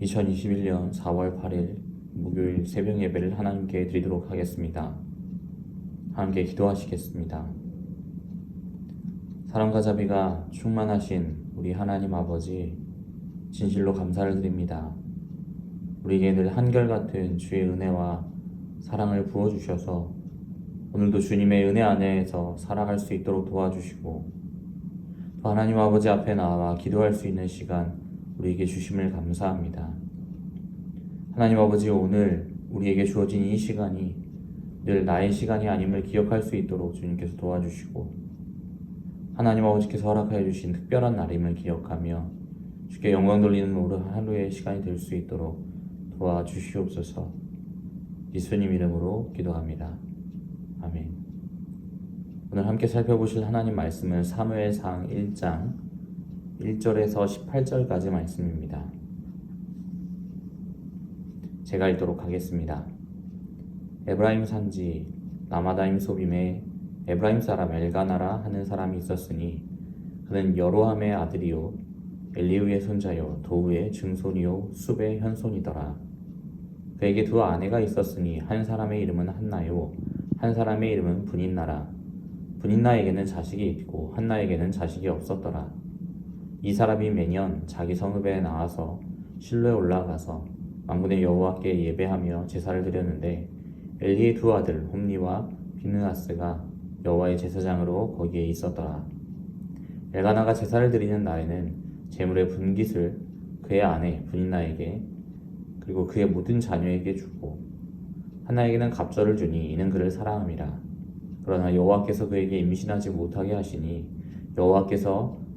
2021년 4월 8일 목요일 새벽 예배를 하나님께 드리도록 하겠습니다. 함께 기도하시겠습니다. 사랑과 자비가 충만하신 우리 하나님 아버지 진실로 감사를 드립니다. 우리에게 늘 한결같은 주의 은혜와 사랑을 부어주셔서 오늘도 주님의 은혜 안에서 살아갈 수 있도록 도와주시고 또 하나님 아버지 앞에 나와 기도할 수 있는 시간 우리에게 주심을 감사합니다. 하나님 아버지 오늘 우리에게 주어진 이 시간이 늘 나의 시간이 아님을 기억할 수 있도록 주님께서 도와주시고 하나님 아버지께서 허락하여 주신 특별한 날임을 기억하며 주께 영광 돌리는 오늘 하루의 시간이 될 수 있도록 도와주시옵소서 예수님 이름으로 기도합니다. 아멘. 오늘 함께 살펴보실 하나님 말씀은 사무엘상 1장 1절에서 18절까지 말씀입니다. 제가 읽도록 하겠습니다. 에브라임 산지 라마다임 소빔에 에브라임 사람 엘가나라 하는 사람이 있었으니 그는 여로함의 아들이요 엘리우의 손자요 도우의 증손이요 숲의 현손이더라. 그에게 두 아내가 있었으니 한 사람의 이름은 한나요 한 사람의 이름은 분인나라. 분인나에게는 자식이 있고 한나에게는 자식이 없었더라. 이 사람이 매년 자기 성읍에 나와서 실로에 올라가서 만군의 여호와께 예배하며 제사를 드렸는데 엘리의 두 아들 홈니와 비느하스가 여호와의 제사장으로 거기에 있었더라. 엘가나가 제사를 드리는 날에는 제물의 분깃을 그의 아내 분인나에게 그리고 그의 모든 자녀에게 주고 하나에게는 갑절을 주니 이는 그를 사랑함이라. 그러나 여호와께서 그에게 임신하지 못하게 하시니 여호와께서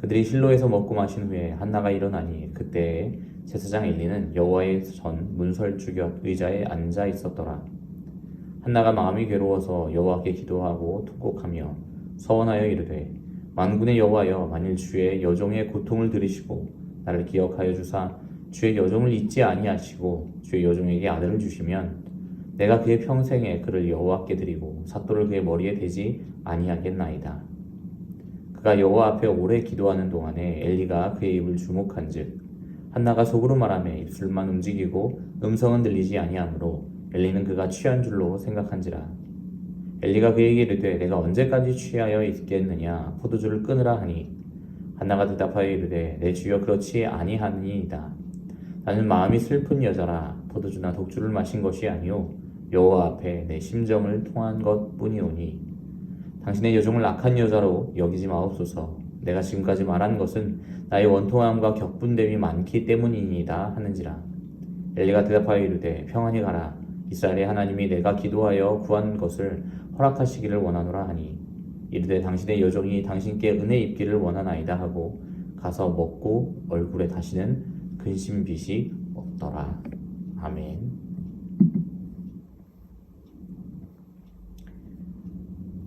그들이 실로에서 먹고 마신 후에 한나가 일어나니 그때에 제사장 엘리는 여호와의 전 문설 주 곁 의자에 앉아 있었더라 한나가 마음이 괴로워서 여호와께 기도하고 통곡하며 서원하여 이르되 만군의 여호와여 만일 주의 여종의 고통을 들으시고 나를 기억하여 주사 주의 여종을 잊지 아니하시고 주의 여종에게 아들을 주시면 내가 그의 평생에 그를 여호와께 드리고 삿도를 그의 머리에 대지 아니하겠나이다. 그가 여호와 앞에 오래 기도하는 동안에 엘리가 그의 입을 주목한즉 한나가 속으로 말하며 입술만 움직이고 음성은 들리지 아니하므로 엘리는 그가 취한 줄로 생각한지라. 엘리가 그에게 이르되 내가 언제까지 취하여 있겠느냐 포도주를 끊으라 하니 한나가 대답하여 이르되 내 주여 그렇지 아니하니이다. 나는 마음이 슬픈 여자라 포도주나 독주를 마신 것이 아니요 여호와 앞에 내 심정을 통한 것뿐이오니 당신의 여종을 악한 여자로 여기지 마옵소서 내가 지금까지 말한 것은 나의 원통함과 격분됨이 많기 때문이니이다 하는지라 엘리가 대답하여 이르되 평안히 가라 이스라엘의 하나님이 내가 기도하여 구한 것을 허락하시기를 원하노라 하니 이르되 당신의 여종이 당신께 은혜 입기를 원하나이다 하고 가서 먹고 얼굴에 다시는 근심빛이 없더라. 아멘.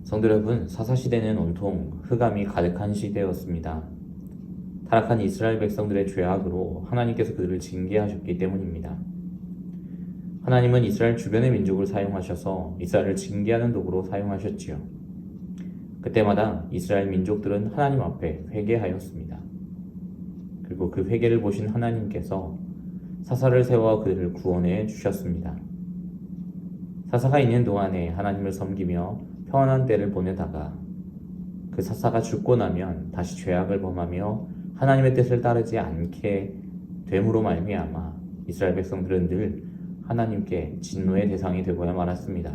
성도 여러분, 사사시대는 온통 흑암이 가득한 시대였습니다. 타락한 이스라엘 백성들의 죄악으로 하나님께서 그들을 징계하셨기 때문입니다. 하나님은 이스라엘 주변의 민족을 사용하셔서 이스라엘을 징계하는 도구로 사용하셨지요. 그때마다 이스라엘 민족들은 하나님 앞에 회개하였습니다. 그리고 그 회개를 보신 하나님께서 사사를 세워 그들을 구원해 주셨습니다. 사사가 있는 동안에 하나님을 섬기며 평안한 때를 보내다가 그 사사가 죽고 나면 다시 죄악을 범하며 하나님의 뜻을 따르지 않게 됨으로 말미암아 이스라엘 백성들은 늘 하나님께 진노의 대상이 되고야 말았습니다.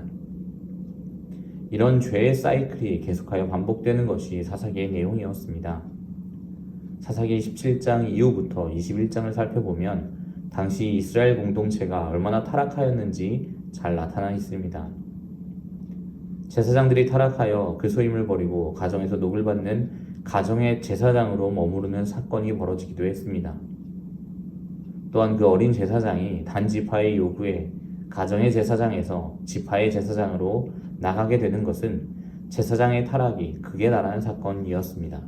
이런 죄의 사이클이 계속하여 반복되는 것이 사사기의 내용이었습니다. 사사기 17장 이후부터 21장을 살펴보면 당시 이스라엘 공동체가 얼마나 타락하였는지 잘 나타나 있습니다. 제사장들이 타락하여 그 소임을 버리고 가정에서 녹을 받는 가정의 제사장으로 머무르는 사건이 벌어지기도 했습니다. 또한 그 어린 제사장이 단지파의 요구에 가정의 제사장에서 지파의 제사장으로 나가게 되는 것은 제사장의 타락이 극에 달하는 사건이었습니다.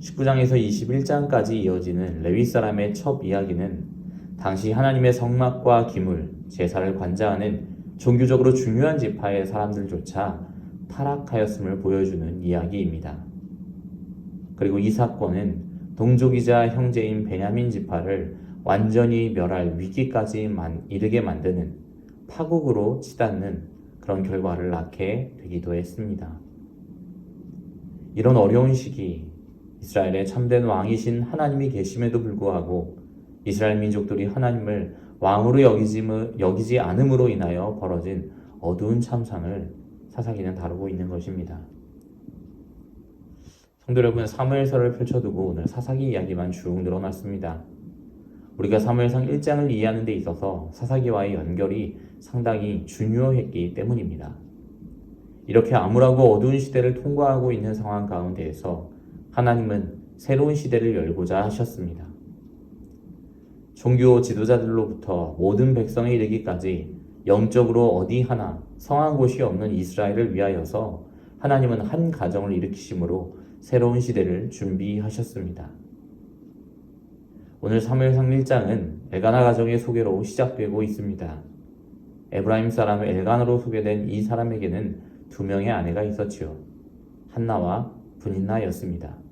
19장에서 21장까지 이어지는 레위 사람의 첩 이야기는 당시 하나님의 성막과 기물, 제사를 관장하는 종교적으로 중요한 지파의 사람들조차 타락하였음을 보여주는 이야기입니다. 그리고 이 사건은 동족이자 형제인 베냐민 지파를 완전히 멸할 위기까지 만, 이르게 만드는 파국으로 치닫는 그런 결과를 낳게 되기도 했습니다. 이런 어려운 시기 이스라엘의 참된 왕이신 하나님이 계심에도 불구하고 이스라엘 민족들이 하나님을 왕으로 여기지, 않음으로 인하여 벌어진 어두운 참상을 사사기는 다루고 있는 것입니다. 성도 여러분, 사무엘서를 펼쳐두고 오늘 사사기 이야기만 쭉 늘어났습니다. 우리가 사무엘상 1장을 이해하는 데 있어서 사사기와의 연결이 상당히 중요했기 때문입니다. 이렇게 암울하고 어두운 시대를 통과하고 있는 상황 가운데에서 하나님은 새로운 시대를 열고자 하셨습니다. 종교 지도자들로부터 모든 백성에 이르기까지 영적으로 어디 하나 성한 곳이 없는 이스라엘을 위하여서 하나님은 한 가정을 일으키심으로 새로운 시대를 준비하셨습니다. 오늘 사무엘상 1장은 엘가나 가정의 소개로 시작되고 있습니다. 에브라임 사람 엘가나로 소개된 이 사람에게는 두 명의 아내가 있었지요. 한나와 분인나였습니다.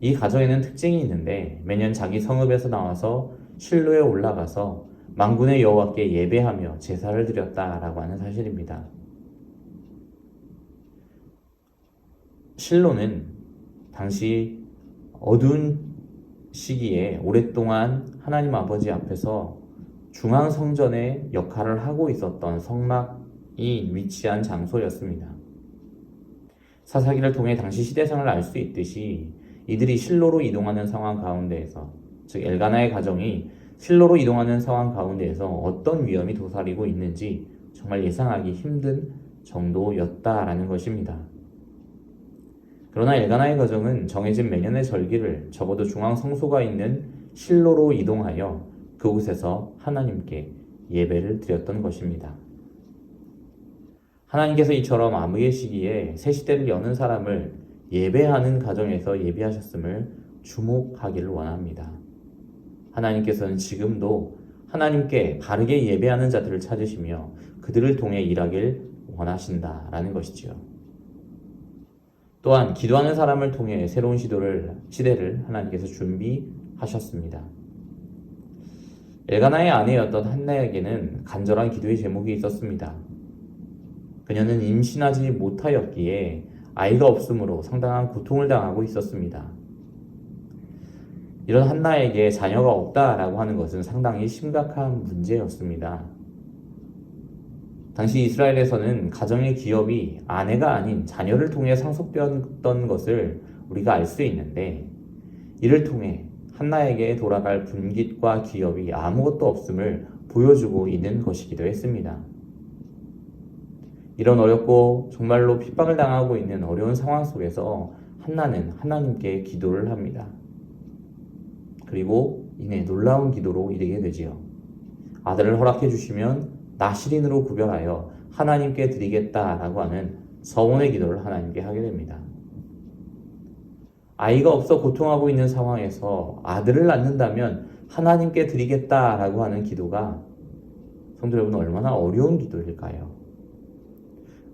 이 가정에는 특징이 있는데 매년 자기 성읍에서 나와서 실로에 올라가서 망군의 여호와께 예배하며 제사를 드렸다라고 하는 사실입니다. 실로는 당시 어두운 시기에 오랫동안 하나님 아버지 앞에서 중앙 성전의 역할을 하고 있었던 성막이 위치한 장소였습니다. 사사기를 통해 당시 시대상을 알 수 있듯이 이들이 실로로 이동하는 상황 가운데에서 즉 엘가나의 가정이 실로로 이동하는 상황 가운데에서 어떤 위험이 도사리고 있는지 정말 예상하기 힘든 정도였다라는 것입니다. 그러나 엘가나의 가정은 정해진 매년의 절기를 적어도 중앙 성소가 있는 실로로 이동하여 그곳에서 하나님께 예배를 드렸던 것입니다. 하나님께서 이처럼 암흑의 시기에 새 시대를 여는 사람을 예배하는 가정에서 예배하셨음을 주목하기를 원합니다. 하나님께서는 지금도 하나님께 바르게 예배하는 자들을 찾으시며 그들을 통해 일하길 원하신다라는 것이지요. 또한 기도하는 사람을 통해 새로운 시도를 시대를 하나님께서 준비하셨습니다. 엘가나의 아내였던 한나에게는 간절한 기도의 제목이 있었습니다. 그녀는 임신하지 못하였기에 아이가 없으므로 상당한 고통을 당하고 있었습니다. 이런 한나에게 자녀가 없다라고 하는 것은 상당히 심각한 문제였습니다. 당시 이스라엘에서는 가정의 기업이 아내가 아닌 자녀를 통해 상속되었던 것을 우리가 알 수 있는데 이를 통해 한나에게 돌아갈 분깃과 기업이 아무것도 없음을 보여주고 있는 것이기도 했습니다. 이런 어렵고 정말로 핍박을 당하고 있는 어려운 상황 속에서 한나는 하나님께 기도를 합니다. 그리고 이내 놀라운 기도로 이르게 되지요. 아들을 허락해 주시면 나시린으로 구별하여 하나님께 드리겠다라고 하는 서원의 기도를 하나님께 하게 됩니다. 아이가 없어 고통하고 있는 상황에서 아들을 낳는다면 하나님께 드리겠다라고 하는 기도가 성도 여러분 얼마나 어려운 기도일까요?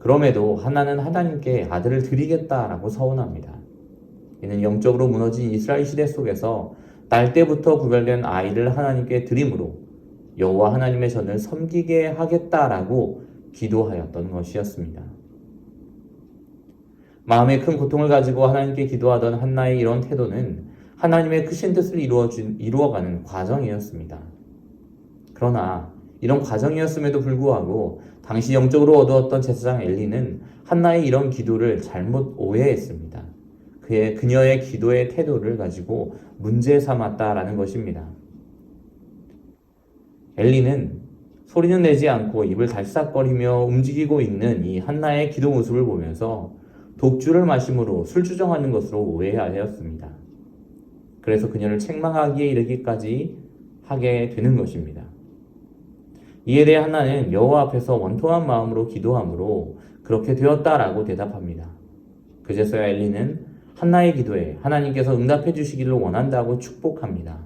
그럼에도 하나는 하나님께 아들을 드리겠다라고 서원합니다. 이는 영적으로 무너진 이스라엘 시대 속에서 날 때부터 구별된 아이를 하나님께 드림으로 여호와 하나님의 전을 섬기게 하겠다라고 기도하였던 것이었습니다. 마음에 큰 고통을 가지고 하나님께 기도하던 한나의 이런 태도는 하나님의 크신 뜻을 이루어준, 이루어가는 과정이었습니다. 그러나 이런 과정이었음에도 불구하고 당시 영적으로 얻었던 제사장 엘리는 한나의 이런 기도를 잘못 오해했습니다. 그의 그녀의 기도의 태도를 가지고 문제 삼았다라는 것입니다. 엘리는 소리는 내지 않고 입을 달싹거리며 움직이고 있는 이 한나의 기도 모습을 보면서 독주를 마심으로 술주정하는 것으로 오해하였습니다. 그래서 그녀를 책망하기에 이르기까지 하게 되는 것입니다. 이에 대해 한나는 여호와 앞에서 원통한 마음으로 기도함으로 그렇게 되었다라고 대답합니다. 그제서야 엘리는 한나의 기도에 하나님께서 응답해 주시기를 원한다고 축복합니다.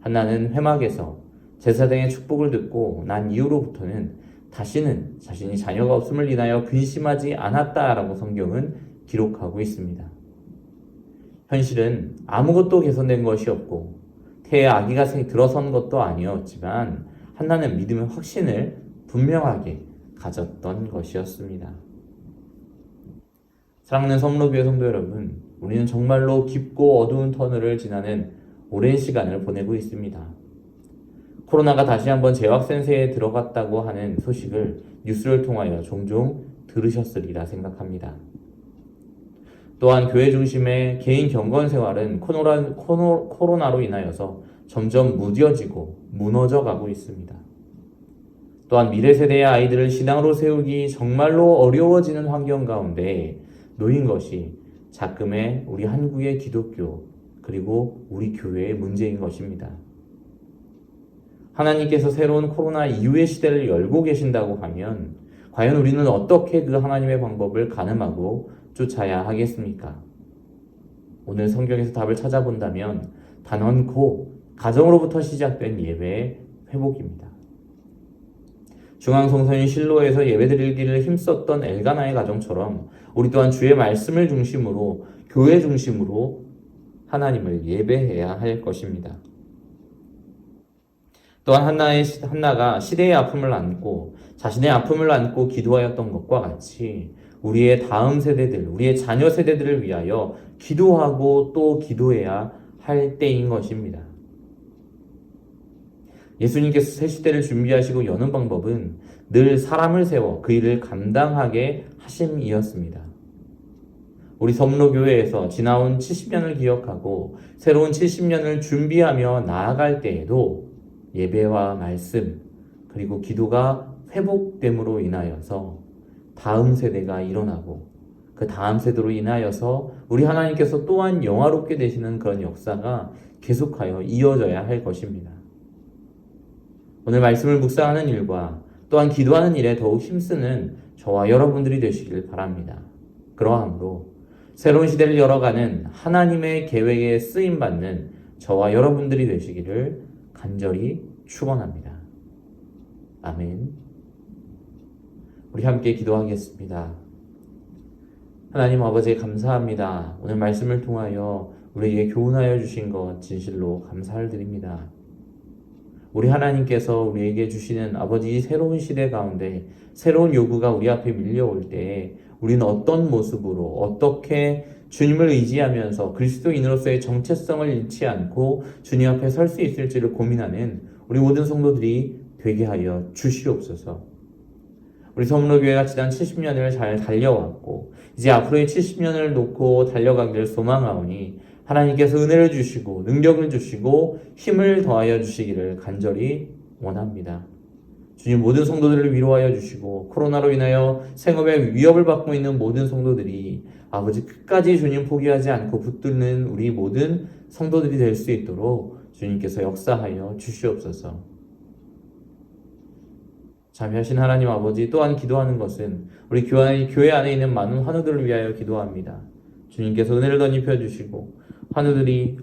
한나는 회막에서 제사장의 축복을 듣고 난 이후로부터는 다시는 자신이 자녀가 없음을 인하여 근심하지 않았다라고 성경은 기록하고 있습니다. 현실은 아무것도 개선된 것이 없고 태에 아기가 들어선 것도 아니었지만 한나는 믿음의 확신을 분명하게 가졌던 것이었습니다. 사랑하는 성로교회 성도 여러분, 우리는 정말로 깊고 어두운 터널을 지나는 오랜 시간을 보내고 있습니다. 코로나가 다시 한번 재확산세에 들어갔다고 하는 소식을 뉴스를 통하여 종종 들으셨으리라 생각합니다. 또한 교회 중심의 개인 경건 생활은 코로나, 코로나로 인하여서 점점 무뎌지고 무너져 가고 있습니다. 또한 미래 세대의 아이들을 신앙으로 세우기 정말로 어려워지는 환경 가운데 놓인 것이 자금의 우리 한국의 기독교 그리고 우리 교회의 문제인 것입니다. 하나님께서 새로운 코로나 이후의 시대를 열고 계신다고 하면 과연 우리는 어떻게 그 하나님의 방법을 가늠하고 쫓아야 하겠습니까? 오늘 성경에서 답을 찾아본다면 단언코 가정으로부터 시작된 예배의 회복입니다. 중앙성서인 실로에서 예배드리기를 힘썼던 엘가나의 가정처럼 우리 또한 주의 말씀을 중심으로 교회 중심으로 하나님을 예배해야 할 것입니다. 또한 한나의 한나가 시대의 아픔을 안고 자신의 아픔을 안고 기도하였던 것과 같이 우리의 다음 세대들, 우리의 자녀 세대들을 위하여 기도하고 또 기도해야 할 때인 것입니다. 예수님께서 새 시대를 준비하시고 여는 방법은 늘 사람을 세워 그 일을 감당하게 하심이었습니다. 우리 섬로교회에서 지나온 70년을 기억하고 새로운 70년을 준비하며 나아갈 때에도 예배와 말씀 그리고 기도가 회복됨으로 인하여서 다음 세대가 일어나고 그 다음 세대로 인하여서 우리 하나님께서 또한 영화롭게 되시는 그런 역사가 계속하여 이어져야 할 것입니다. 오늘 말씀을 묵상하는 일과 또한 기도하는 일에 더욱 힘쓰는 저와 여러분들이 되시길 바랍니다. 그러함으로 새로운 시대를 열어가는 하나님의 계획에 쓰임 받는 저와 여러분들이 되시기를 간절히 축원합니다. 아멘. 우리 함께 기도하겠습니다. 하나님 아버지 감사합니다. 오늘 말씀을 통하여 우리에게 교훈하여 주신 것 진실로 감사를 드립니다. 우리 하나님께서 우리에게 주시는 아버지 새로운 시대 가운데 새로운 요구가 우리 앞에 밀려올 때 우리는 어떤 모습으로 어떻게 주님을 의지하면서 그리스도인으로서의 정체성을 잃지 않고 주님 앞에 설 수 있을지를 고민하는 우리 모든 성도들이 되게 하여 주시옵소서. 우리 성로교회가 지난 70년을 잘 달려왔고 이제 앞으로의 70년을 놓고 달려가기를 소망하오니 하나님께서 은혜를 주시고 능력을 주시고 힘을 더하여 주시기를 간절히 원합니다. 주님 모든 성도들을 위로하여 주시고 코로나로 인하여 생업에 위협을 받고 있는 모든 성도들이 아버지 끝까지 주님 포기하지 않고 붙들는 우리 모든 성도들이 될 수 있도록 주님께서 역사하여 주시옵소서. 자비하신 하나님 아버지 또한 기도하는 것은 우리 교회 안에 있는 많은 환우들을 위하여 기도합니다. 주님께서 은혜를 덧입혀 주시고 환우들이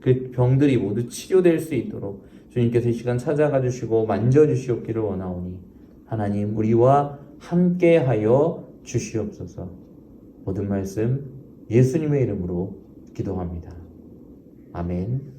그 병들이 모두 치료될 수 있도록 주님께서 이 시간 찾아가 주시고 만져 주시옵기를 원하오니 하나님 우리와 함께 하여 주시옵소서. 모든 말씀 예수님의 이름으로 기도합니다. 아멘.